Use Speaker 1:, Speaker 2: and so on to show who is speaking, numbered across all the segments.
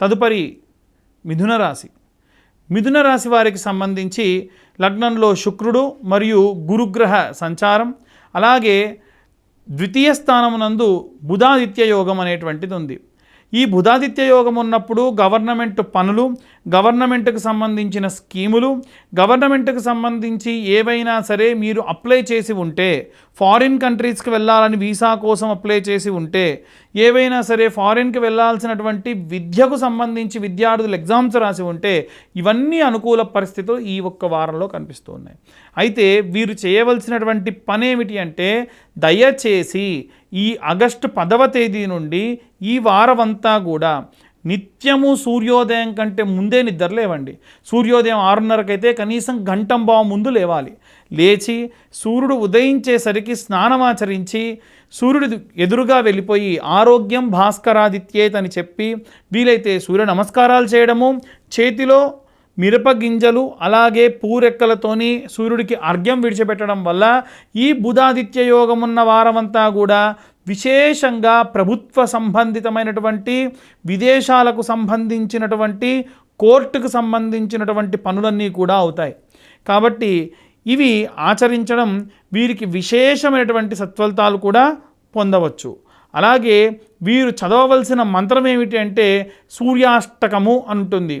Speaker 1: తదుపరి మిథున రాశి. మిథున రాశి వారికి సంబంధించి లగ్నంలో శుక్రుడు మరియు గురుగ్రహ సంచారం అలాగే ద్వితీయ స్థానమునందు బుధాదిత్య యోగం అనేటువంటిది ఉంది. ఈ బుధాదిత్య యోగం ఉన్నప్పుడు గవర్నమెంట్ పనులు గవర్నమెంట్కు సంబంధించిన స్కీములు గవర్నమెంట్కు సంబంధించి ఏవైనా సరే మీరు అప్లై చేసి ఉంటే ఫారిన్ కంట్రీస్కి వెళ్ళాలని వీసా కోసం అప్లై చేసి ఉంటే ఏవైనా సరే ఫారిన్కి వెళ్ళాల్సినటువంటి విద్యకు సంబంధించి విద్యార్థులు ఎగ్జామ్స్ రాసి ఉంటే ఇవన్నీ అనుకూల పరిస్థితులు ఈ ఒక్క వారంలో కనిపిస్తూ ఉన్నాయి అయితే వీరు చేయవలసినటువంటి పని ఏమిటి అంటే దయచేసి ఈ ఆగస్టు పదవ తేదీ నుండి ఈ వారమంతా కూడా నిత్యము సూర్యోదయం కంటే ముందే నిద్ర లేవండి సూర్యోదయం ఆరున్నరకైతే కనీసం గంటంబావ ముందు లేవాలి. లేచి సూర్యుడు ఉదయించేసరికి స్నానమాచరించి సూర్యుడు ఎదురుగా వెళ్ళిపోయి ఆరోగ్యం భాస్కరాదిత్యేత్ అని చెప్పి వీలైతే సూర్య నమస్కారాలు చేయడము చేతిలో మిరప గింజలు అలాగే పూరెక్కలతోని సూర్యుడికి అర్ఘ్యం విడిచిపెట్టడం వల్ల ఈ బుధాదిత్య యోగం ఉన్న వారమంతా కూడా విశేషంగా ప్రభుత్వ సంబంధితమైనటువంటి విదేశాలకు సంబంధించినటువంటి కోర్టుకు సంబంధించినటువంటి పనులన్నీ కూడా అవుతాయి. కాబట్టి ఇవి ఆచరించడం వీరికి విశేషమైనటువంటి సత్ఫలితాలు కూడా పొందవచ్చు. అలాగే వీరు చదవవలసిన మంత్రం ఏమిటి అంటే సూర్యాష్టకము అంటుంది.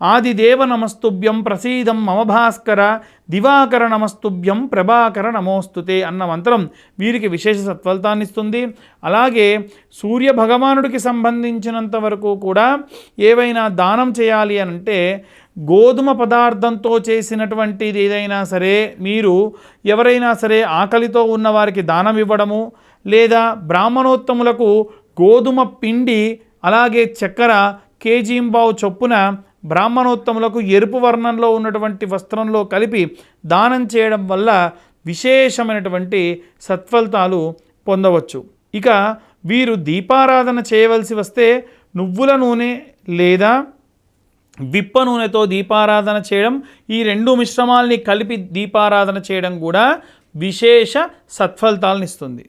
Speaker 1: ఆదిదేవ నమస్తుభ్యం ప్రసీదం మమ భాస్కర దివాకర నమస్తుభ్యం ప్రభాకర నమోస్తుతే అన్న మంత్రం వీరికి విశేష సత్ఫలితాన్ని ఇస్తుంది అలాగే సూర్య భగవానుడికి సంబంధించినంత వరకు కూడా ఏవైనా దానం చేయాలి అని అంటే గోధుమ పదార్థంతో చేసినటువంటిది ఏదైనా సరే మీరు ఎవరైనా సరే ఆకలితో ఉన్న వారికి దానం ఇవ్వడము లేదా బ్రాహ్మణోత్తములకు గోధుమ పిండి అలాగే చక్కెర కేజీంబావు చొప్పున బ్రాహ్మణోత్తములకు ఎరుపు వర్ణంలో ఉన్నటువంటి వస్త్రంలో కలిపి దానం చేయడం వల్ల విశేషమైనటువంటి సత్ఫలితాలు పొందవచ్చు. ఇక వీరు దీపారాధన చేయవలసి వస్తే నువ్వుల నూనె లేదా విప్ప నూనెతో దీపారాధన చేయడం ఈ రెండు మిశ్రమాల్ని కలిపి దీపారాధన చేయడం కూడా విశేష సత్ఫలితాలను ఇస్తుంది.